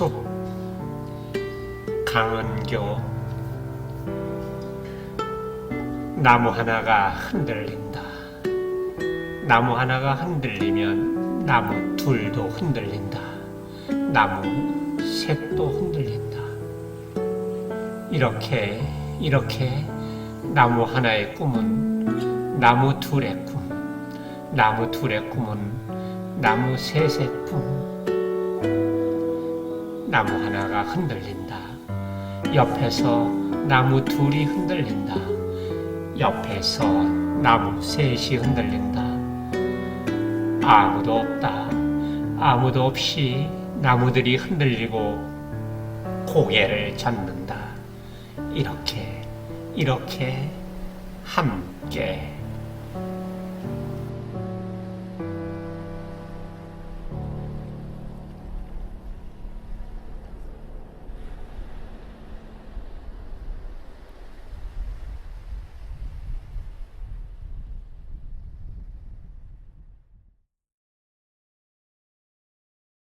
숲 강은교 나무 하나가 흔들린다. 나무 하나가 흔들리면 나무 둘도 흔들린다. 나무 셋도 흔들린다. 이렇게 이렇게 나무 하나의 꿈은 나무 둘의 꿈, 나무 둘의 꿈은 나무 셋의 꿈. 나무 하나가 흔들린다. 옆에서 나무 둘이 흔들린다. 옆에서 나무 셋이 흔들린다. 아무도 없다. 아무도 없이 나무들이 흔들리고 고개를 젓는다. 이렇게, 이렇게 함께.